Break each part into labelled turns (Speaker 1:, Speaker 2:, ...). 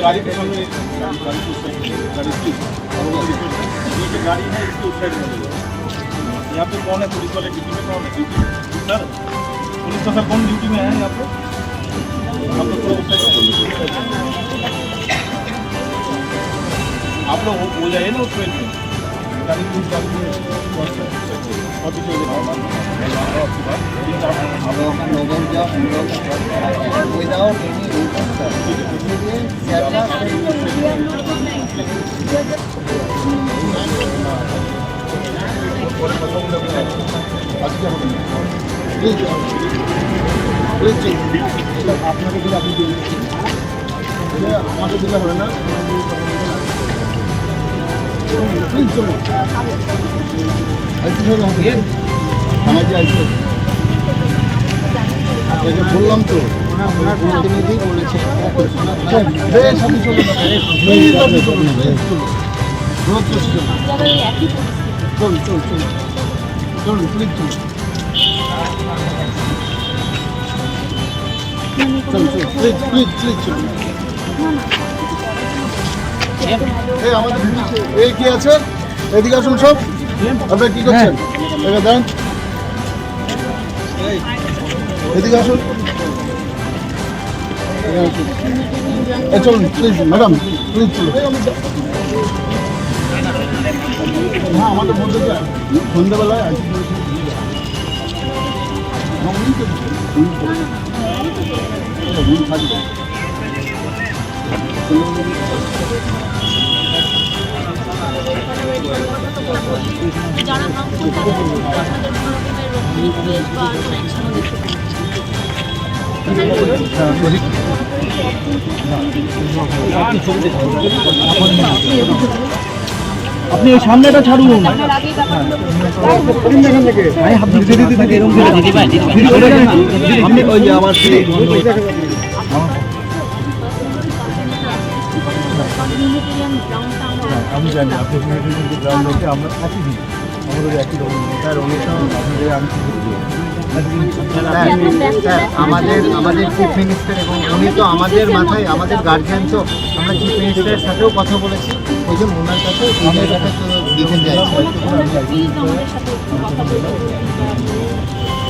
Speaker 1: गाड़ी के सामने गाड़ी की गाड़ी है इसके उस साइड में यहाँ पे कौन है पुलिस वाले ड्यूटी में कौन है ड्यूटी सर पुलिस का सर कौन ड्यूटी में है यहाँ पे आप लोग थोड़ा उस साइड आप लोग हो- हो जाइए ना उस साइड में गाड़ी की गाड़ी में और पीछे हो जाओ। आपकी बात तीन चार
Speaker 2: हम लोग का लोगों का हम लोग विदाउट एनी रूल्स सर
Speaker 1: আমার যে আইসি বললাম তো
Speaker 2: প্রতিনিধি বলেছে
Speaker 1: চলুন রোদ চলছে চলুন চলুন চলুন চলুন প্লিজ চলুন চলুন প্লিজ প্লিজ প্লিজ চলুন এই আমাদের এই কি আছে? এদিকে আসুন সব। আপনারা কি করছেন? দাঁড়ান। এদিকে আসুন। এদিকে আসুন। চলুন প্লিজ ম্যাডাম প্লিজ চলুন। হ্যাঁ আমাদের মধ্যে সন্ধ্যাবেলায় তো থাকবে
Speaker 3: যারা নাম করতে তাদের কোনো রকমের রিকোয়েস্ট বা অ্যাকশন দিতে
Speaker 4: আপনি ওই সামনেটা ছাড়ুন।
Speaker 3: আপনার আগেই
Speaker 4: আপনি ওই যে আমার
Speaker 3: ইউনিটেরিয়ান
Speaker 4: আমি জানি আপনি আমরা থাকি আমাদের একই রকম। স্যার অনুষ্ঠান আপনাদের আমি
Speaker 2: স্যার আমাদের আমাদের চিফ মিনিস্টার এবং উনি তো আমাদের মাথায় আমাদের গার্জিয়ান তো আমরা চিফ মিনিস্টারের সাথেও কথা বলেছি। ওই জন্য ওনার কাছে এই জায়গাটা দিতে চাইছি।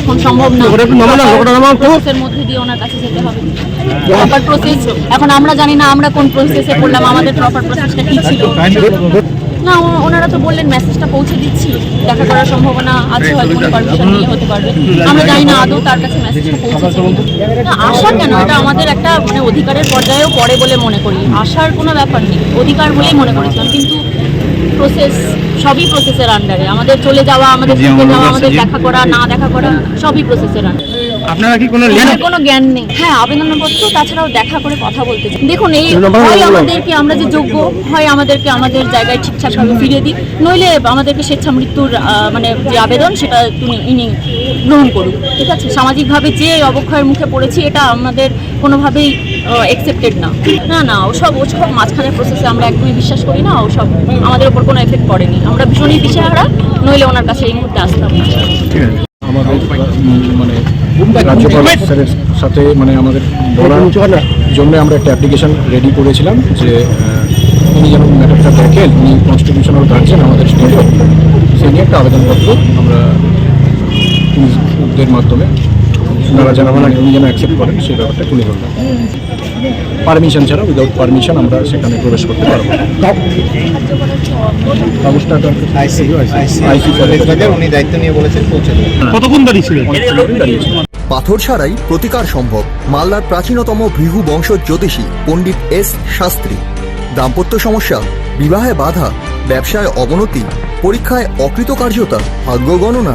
Speaker 3: এখন সম্ভব না। মধ্যে দিয়ে ওনার কাছে যেতে হবে। প্রপার প্রসেস এখন আমরা জানি না আমরা কোন প্রসেসে পড়লাম আমাদের প্রপার প্রসেসটা কি ছিল। না ওনারা তো বললেন মেসেজটা পৌঁছে দিচ্ছি। দেখা করার সম্ভাবনা আছে হয়তো কোনো পারমিশন নিয়ে হতে পারবে। আমরা জানি না আদৌ তার কাছে মেসেজটা পৌঁছেছে কিনা। না আশা কেন? এটা আমাদের একটা মানে অধিকারের পর্যায়েও পড়ে বলে মনে করি। আশার কোনো ব্যাপার নেই। অধিকার বলেই মনে করেছিলাম কিন্তু প্রসেস সবই প্রসেসের আন্ডারে আমাদের চলে যাওয়া আমাদের যাওয়া আমাদের দেখা করা না দেখা করা সবই প্রসেসের আন্ডারে
Speaker 4: আপনারা কি কোনো
Speaker 3: কোনো জ্ঞান নেই। হ্যাঁ আবেদনপত্র তাছাড়াও দেখা করে কথা বলতে চাই। দেখুন এই হয় আমাদেরকে আমরা যে যোগ্য হয় আমাদেরকে আমাদের জায়গায় ঠিকঠাকভাবে ফিরিয়ে দিই নইলে আমাদেরকে স্বেচ্ছা মৃত্যুর মানে যে আবেদন সেটা তুমি ইনি গ্রহণ করুন ঠিক আছে? সামাজিকভাবে যে অবক্ষয়ের মুখে পড়েছি এটা আমাদের কোনোভাবেই অ্যাকসেপ্টেড না। না না ওসব ওসব মাঝখানে প্রসেসে আমরা একদমই বিশ্বাস করি না ওসব আমাদের ওপর কোনো এফেক্ট পড়েনি। আমরা ভীষণই দিশেহারা নইলে ওনার কাছে এই মুহূর্তে আসতাম। না
Speaker 5: আমাদের মানে রাজ্যপাল স্যারের সাথে মানে আমাদের বলার জন্য আমরা একটা অ্যাপ্লিকেশন রেডি করেছিলাম যে উনি যেন ম্যাটারটা দেখেন উনি কনস্টিটিউশনাল গার্জেন আমাদের স্টেটের সেই নিয়ে একটা আবেদনপত্র আমরা পুলিশদের মাধ্যমে ওনারা যেন মানে উনি যেন অ্যাকসেপ্ট করেন সেই ব্যাপারটা তুলে ধরলাম পারমিশন ছাড়া উইদাউট পারমিশন আমরা সেখানে প্রবেশ করতে পারব।
Speaker 6: পাথর ছাড়াই প্রতিকার সম্ভব। মালদার প্রাচীনতম ভৃহু বংশ জ্যোতিষী পণ্ডিত এস শাস্ত্রী। দাম্পত্য সমস্যা বিবাহে বাধা ব্যবসায় অবনতি পরীক্ষায় অকৃতকার্যতা ভাগ্য গণনা